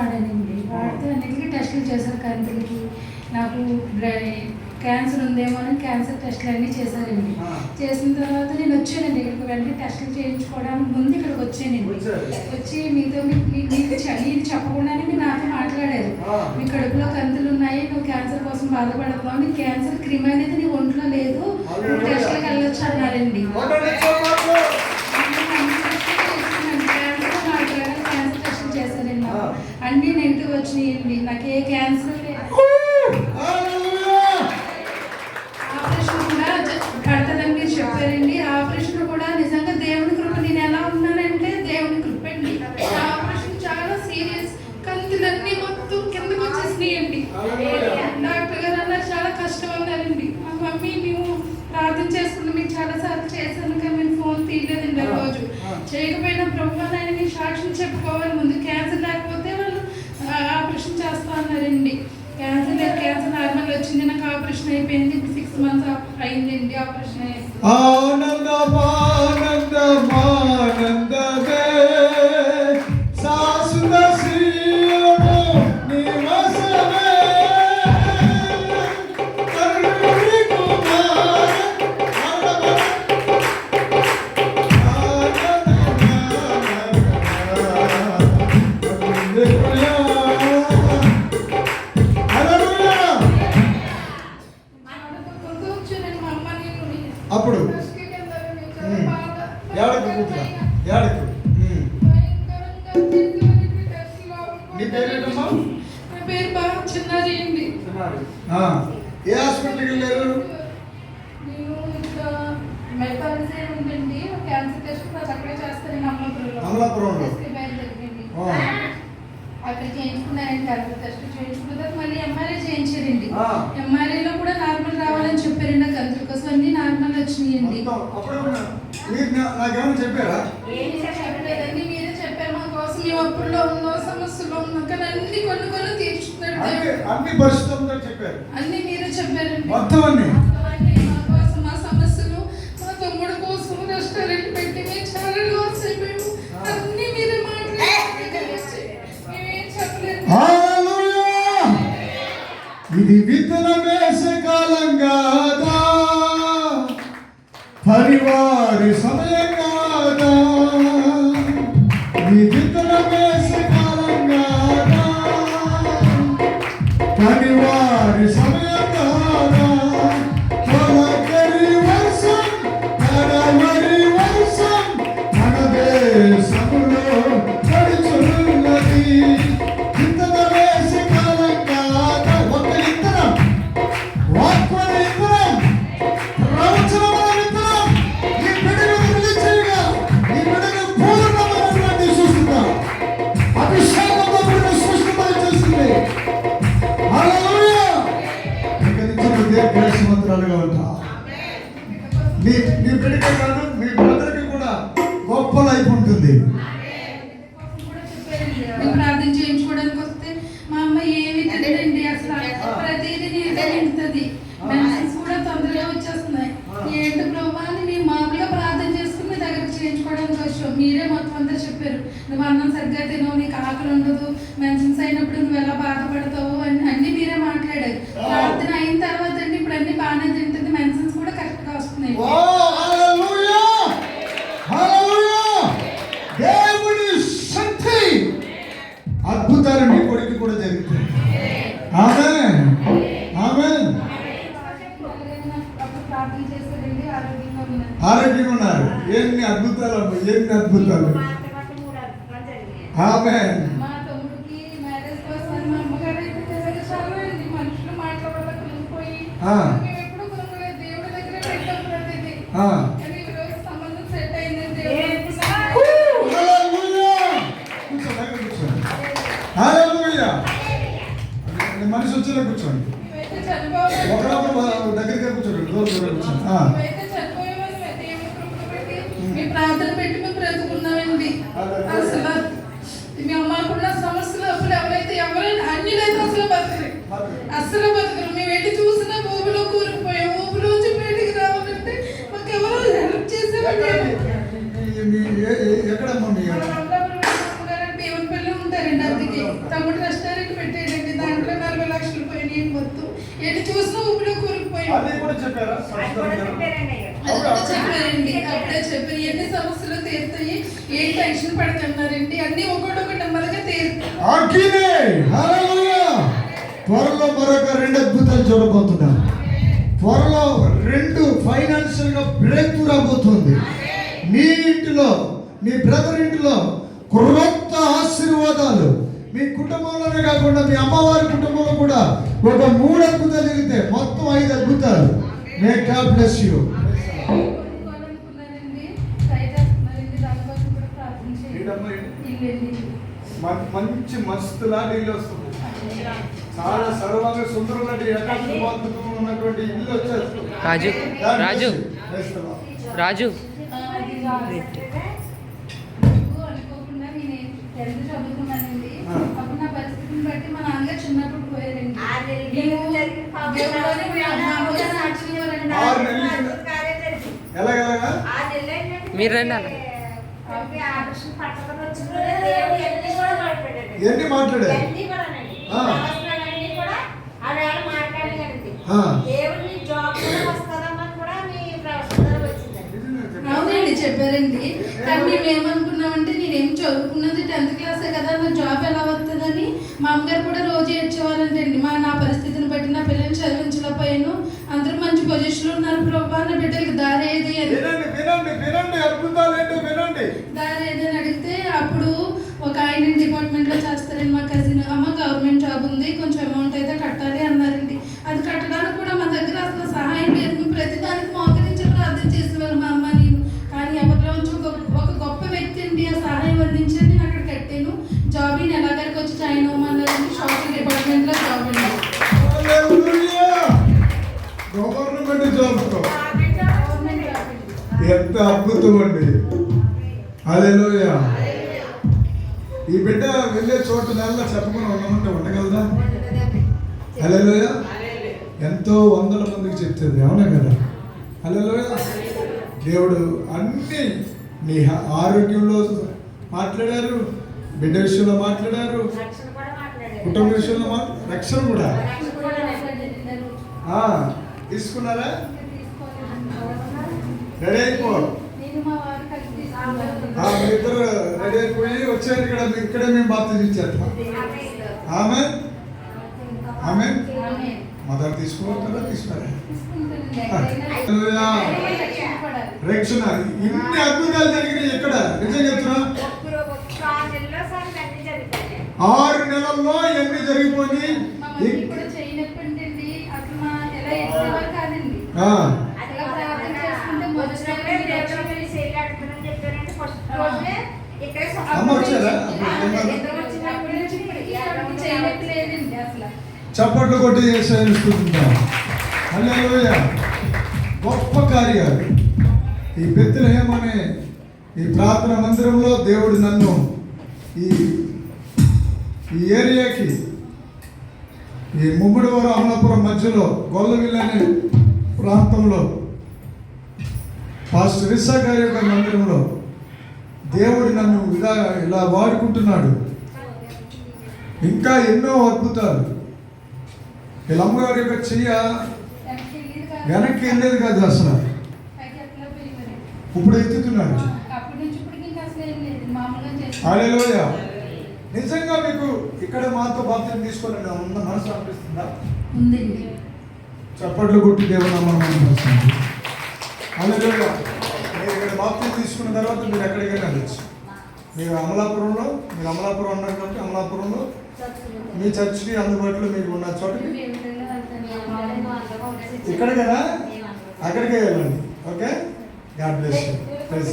వాడానండి. వాడితే అన్నిటికీ టెస్టులు చేశారు కంతులకి నాకు క్యాన్సర్ ఉందేమో అని క్యాన్సర్ టెస్టులు అన్నీ చేశారండి. చేసిన తర్వాత నేను వచ్చానండి. ఇక్కడికి వెంటనే టెస్టులు చేయించుకోవడానికి ముందు ఇక్కడికి వచ్చానండి. వచ్చి మీతో మీకు చె- ఇది చెప్పకుండానే మీరు నాతో మాట్లాడారు. మీ కడుపులో కంతులు ఉన్నాయి నువ్వు క్యాన్సర్ కోసం బాధపడుతున్నావు నీ క్యాన్సర్ క్రిమ్ అనేది నీ ఒంట్లో లేదు. టెస్టులకు వెళ్ళొచ్చు అన్నారండి. చేయండి నాకు ఏ క్యాన్సర్ లేదు. ఆపరేషన్ కూడా కడతానని మీరు చెప్పారండి. ఆపరేషన్ కూడా నిజంగా దేవుని కృప. నేను ఎలా ఉన్నానంటే దేవుని కృప అండి ఆ ఆపరేషన్ చాలా సీరియస్ కంతులన్నీ మొత్తం కిందకు వచ్చేసినాయండి. డాక్టర్ గారు అన్నారు చాలా కష్టం అన్నారండి. మా మమ్మీ మేము ప్రార్థన చేసుకుంటే మీకు చాలా సార్లు చేశాను కానీ మేము ఫోన్ తీయలేదండి ఆ రోజు. చేయకపోయినా బ్రహ్మ అని మీ సాక్ష్యం చెప్పుకోవాలి. ముందు క్యాన్సర్ లేకపోతే వాళ్ళు ఆ, ఆపరేషన్ చేస్తా అన్నారండి. క్యాన్సర్ లేదు క్యాన్సర్ నార్మల్ వచ్చింది నాకు ఆపరేషన్ అయిపోయింది సిక్స్ మంత్స్ అయిందండి ఆపరేషన్ అయిపోయింది అక్కడే చేస్తాను అమలాపురంలో. ఆ. అక్కడ చేయించుకున్నానండి క్యాన్సర్ టెస్ట్ చేయించుకున్న తర్వాత మళ్ళీ ఎంఆర్ఐ చేయించారండి. ఆ. ఎంఆర్ఐలో కూడా నార్మల్ రావాలని చెప్పారండి నాకు అందుల కోసం. అన్ని నార్మల్ వచ్చినాయండి. చెప్పారా ఏమీ చెప్పలేదండి మీరే చెప్పారు అప్పుడులో ఉన్నాం సమస్యలో ఉన్నాం కానీ అన్ని కొన్ని కొన్ని తీర్చుతున్నాడు అన్ని పరిస్థితులతో చెప్పారు. అన్ని మీరే చెప్పారండి. మొత్తం అన్ని. మా సమస్యలు మా తమ్ముడు కోసం రెస్టారెంట్ పెట్టి మేము చాలా లాస్ అయిపోయాము అన్ని మీరే మాట్లాడారు! ఇది విత్తన వేసే కాలం அது சமய గ్రేసమంతురాలుగా నీ నీ బిడ్డకి కాదు మీ బ్రదర్కి కూడా గొప్ప లైఫ్ ఉంటుంది. ప్రార్థన చేయించుకోవడానికి వస్తే మా అమ్మ ఏమి తినడండి అసలు ప్రతిదీ నీదే తింటుంది మెడిసిన్స్ కూడా తొందరగా వచ్చేస్తున్నాయి. ఏంటి ప్రభా అని మేము మామూలుగా ప్రార్థన చేసుకుని మీ దగ్గర చేయించుకోవడానికి వచ్చావు మీరే మొత్తం అంతా చెప్పారు. నువ్వు అన్నం సరిగ్గా తినవు నీకు ఆకలి ఉండదు మెన్షన్స్ అయినప్పుడు నువ్వు ఎలా బాధపడతావు అని అన్ని మీరే మాట్లాడారు ప్రార్థన అయిన తర్వాత అండి ఇప్పుడు అన్ని బాగానే తింటుంది మెడిసిన్స్ కూడా కరెక్ట్గా వస్తున్నాయి ఓ హల్లెలూయా హల్లెలూయా దేవుని శక్తి అద్భుతాలు నీ కొడుకు కూడా జరుగుతాయి ఆమేన్. ఆమేన్. ఆరోగ్యంగా ఉన్నారు. ఆరోగ్యంగా ఉన్నారు ఎన్ని అద్భుతాలు అమ్మా, ఎన్ని అద్భుతాలు. ఆమేన్. మా తమ్ముడికి మ్యారేజ్ కోసం మా అమ్మగారు అయితే నిజంగా చాలా అండి మనుషులు మాట్లాడకుండా కులిపోయి ఆ. మేము ఎప్పుడు కొనుక్కోలేదు దేవుడి దగ్గర పెట్టాం ప్రతిదీ ఆ. కానీ ఈ రోజు సంబంధం సెట్ అయిందని దేవుడు హల్లెలూయా కూర్చో దగ్గర కూర్చోండి హల్లెలూయా నీ మనిషి వచ్చేలా కూర్చోండి మేమైతే చనిపోవాలి ఒకరొకరు దగ్గరికి కూర్చోండి ప్రార్థన పెట్టి మేము బ్రతుకున్నామండి. అసలు అమ్మకున్న సమస్యలు అసలు ఎవరైతే ఎవరైనా అన్యులైతే అసలు అస్సలు బతకరు మేము వెళ్ళి చూసిన ఊపిలో కూరుకుపోయాం ఊపిలోంచి బయటికి రావాలంటే మాకు ఎవరు హెల్ప్ చేసేవాళ్ళు ఎక్కడ- మీ- ఏ- ఏ- ఎక్కడమ్మా మీ అది కూడా చెప్పారా అది కూడా సంస్కరణ చెప్పారండి అయ్యా. అది కూడా చెప్పారండి అప్పుడే చెప్పారు ఎన్ని సమస్యలు తీరుతాయి. ఏం టెన్షన్ పడుతున్నారండి అన్ని ఒకటి ఒకటి నెమ్మదిగా తీరుతాయి. త్వరలో మరొక రెండు అద్భుతాలు చూడబోతున్నాం త్వరలో రెండు ఫైనాన్షియల్గా బ్రేక్ రాబోతుంది. మీ ఇంటిలో మీ బ్రదర్ ఇంటిలో క్రొత్త ఆశీర్వాదాలు. మీ కుటుంబంలోనే కాకుండా మీ అమ్మవారి కుటుంబంలో కూడా ఒక మూడు అద్భుతాలు జరిగితే మొత్తం ఐదు అద్భుతాలు. మే గాడ్ బ్లెస్ యూ మంచి మస్తు లాంటి ఇల్లు వస్తుంది. చాలా సర్వంగా సుందరమైన ఏకాగ్రపాత్మకం ఉన్నటువంటి ఇల్లు వచ్చేస్తుంది రాజు రాజు. రాజు. మీరు రండి అలా. ఎన్ని కూడా మాట్లాడాడు. ఎన్ని మాట్లాడారు కూడానండి. ఆ. అవసరాలన్నీ కూడా ఆ వేళ మాట్లాడగలిగింది. ఆ. దేవుడు నీ జాబ్ కూడా వస్తుందమ్మా కూడా మీ ప్రశ్న వచ్చిందండి. అవునండి చెప్పారండి. కానీ మేము ఏమనుకున్నామంటే నేనేం చదువుకున్నది టెన్త్ క్లాసే కదా నా జాబ్ ఎలా వస్తుందని? మా అమ్మగారు కూడా రోజు ఏడ్చేవారంటండి మా నా పరిస్థితిని బట్టి నా పిల్లల్ని చదివించలేకపోయాను. అందరూ మంచి పొజిషన్లో ఉన్నారు ప్రభా. నా బిడ్డలకి దారి ఏది అని దారి ఏది అని అడిగితే అప్పుడు ఒక ఆయన డిపార్ట్మెంట్లో చేస్తారండి మా కజిన్. అమ్మ గవర్నమెంట్ జాబ్ ఉంది. కొంచెం అమౌంట్ అయితే కట్టాలి అన్నారండి. అది కట్టడానికి కూడా మా దగ్గర అసలు సహాయం లేదు. ప్రతిదానికి మోకరించి అద్భుతం అండి. హల్లెలూయా. ఈ బిడ్డ వెళ్ళే చోటు నెలలో చెప్పకుండా ఉండమంటే ఉండగలదా? అలెలోయ ఎంతో వందల మందికి చెప్తుంది అవునా కదా? అలెలోయ దేవుడు అన్ని నీ హ- ఆరోగ్యంలో మాట్లాడారు బిడ్డ విషయంలో మాట్లాడారు కుటుంబ విషయంలో రక్షణ కూడా. ఆ, తీసుకున్నారా? రెడీ అయిపో నేను మా వారు కలిసి తీసుకున్నాను ఆ, మీ ఇద్దరు రెడీ అయిపోయి వచ్చారు ఇక్కడ ఇక్కడే మేము బాప్తిజం ఇచ్చేస్తాం. ఆమె? ఆమె? మదర్ తీసుకోవాలా. ఎక్కడైనా రక్షణ ఇన్ని అద్భుతాలు జరిగినాయి ఇక్కడ నిజం చెప్తున్నా. ఆరు నెలల్లో ఎన్ని జరిగిపోయి మా మమ్మీ కూడా చేయనప్పండి అసలు మా ఎలా చేసేవారు కాదండి అది అలా ప్రార్థన చేసుకుంటే వచ్చినప్పుడే మొదటి దేవుడు మీరు చేయగలుగుతారని చెప్పారంటే ఫస్ట్ రోజే ఇక్కడే అమ్మ వచ్చారా? ఇద్దరు వచ్చినప్పటి నుంచి ఇప్పటికి అప్పుడు చేయట్లేదండి అసలు చప్పట్లు కొట్టి చేసేస్తుంటాం హల్లెలూయా. గొప్ప కార్యాలు. ఈ బెత్లహేమనే ఈ ప్రార్థన మందిరంలో దేవుడు నన్ను ఈ ఈ ఏరియాకి ఈ ముమ్మడివారు అమలాపురం మధ్యలో గొల్లవిల్ అనే ప్రాంతంలో పాస్టర్ రిసా గారి యొక్క మందిరంలో దేవుడు నన్ను ఇలా ఇలా వాడుకుంటున్నాడు. ఇంకా ఎన్నో అద్భుతాలు. వీళ్ళ అమ్మగారి యొక్క చెయ్య వెనక్కి వెళ్ళేది కాదు. అసలు. ఇప్పుడు ఎత్తుతున్నాడు. నిజంగా మీకు ఇక్కడ మాతో బాప్తిని తీసుకోవాలని ఉన్న మనసు అనిపిస్తుందా? చప్పట్లు కొట్టి దేవుని నామమున అనిపిస్తుంది మీరు ఇక్కడ బాప్తిని తీసుకున్న తర్వాత మీరు ఎక్కడికైనా వెళ్ళచ్చు. మీరు అమలాపురంలో మీరు అమలాపురం ఉన్నారు కాబట్టి అమలాపురంలో మీ చర్చ్కి అందుబాటులో మీకు ఉన్న చోటకి ఇక్కడ కదా? అక్కడికే వెళ్ళండి. Okay? God bless you praise